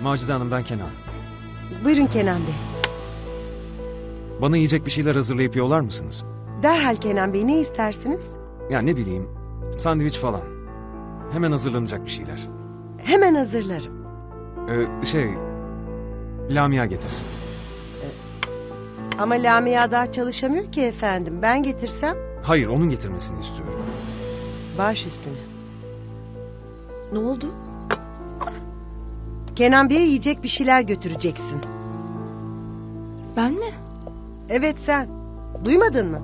Macide Hanım ben Kenan. Buyurun Kenan Bey. Bana yiyecek bir şeyler hazırlayıp yollar mısınız? Derhal Kenan Bey ne istersiniz? Ya ne bileyim sandviç falan. Hemen hazırlanacak bir şeyler. Hemen hazırlarım. Ee, şey... Lamia getirsin. Ama Lamia daha çalışamıyor ki efendim. Ben getirsem Hayır onun getirmesini istiyorum. baş üstüne. Ne oldu? Kenan Bey'e yiyecek bir şeyler götüreceksin. Ben mi? Evet sen. Duymadın mı?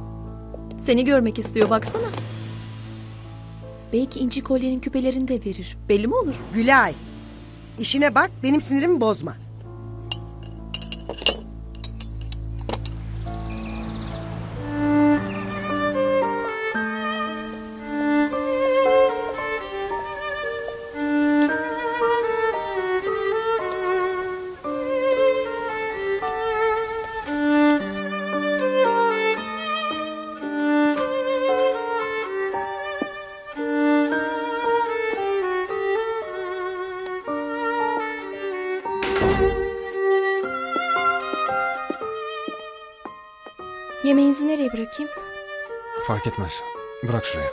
Seni görmek istiyor baksana. Belki inci kolyenin küpelerini de verir. Belli mi olur? Gülay. İşine bak benim sinirimi bozma. Yemeğinizi nereye bırakayım? Fark etmez. Bırak şuraya.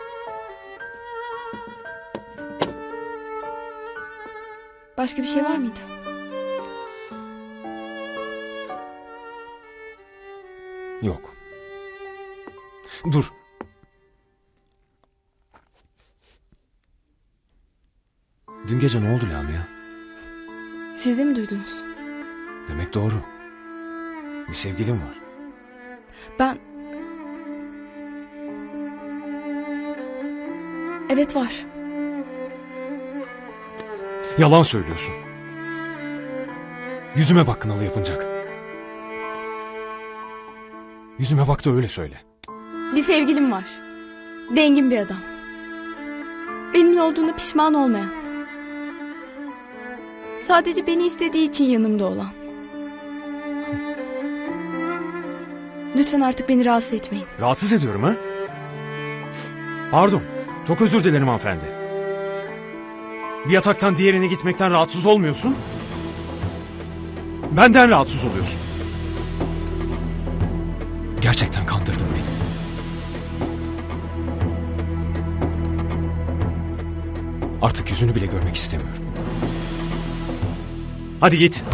Başka bir şey var mıydı? Yok. Dur. Dün gece ne oldu Lamia? Siz de mi duydunuz? Demek doğru. Bir sevgilim var. Ben... Evet var. Yalan söylüyorsun. Yüzüme bak kınalı yapınacak. Yüzüme bak da öyle söyle. Bir sevgilim var. Dengin bir adam. Benimle olduğuna pişman olmayan. Sadece beni istediği için yanımda olan. Lütfen artık beni rahatsız etmeyin. Rahatsız ediyorum ha? Pardon. Çok özür dilerim hanımefendi. Bir yataktan diğerine gitmekten rahatsız olmuyorsun. Benden rahatsız oluyorsun. Gerçekten kandırdın beni. Artık yüzünü bile görmek istemiyorum. Hadi git.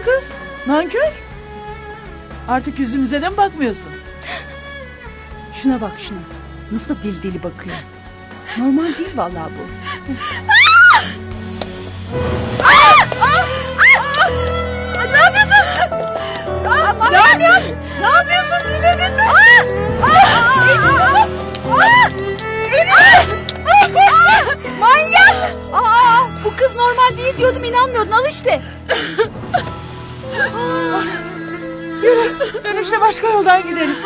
O kız? Nankör? Artık yüzümüze de mi bakmıyorsun? Şuna bak şuna. Nasıl dil dili bakıyor. Normal değil vallahi bu. Ne yapıyorsun? ne yapıyorsun? Ne yapıyorsun? Dinledin mi? Manyak! Aa, bu kız normal değil diyordum inanmıyordun al işte. Yürü dönüşte başka yoldan gidelim.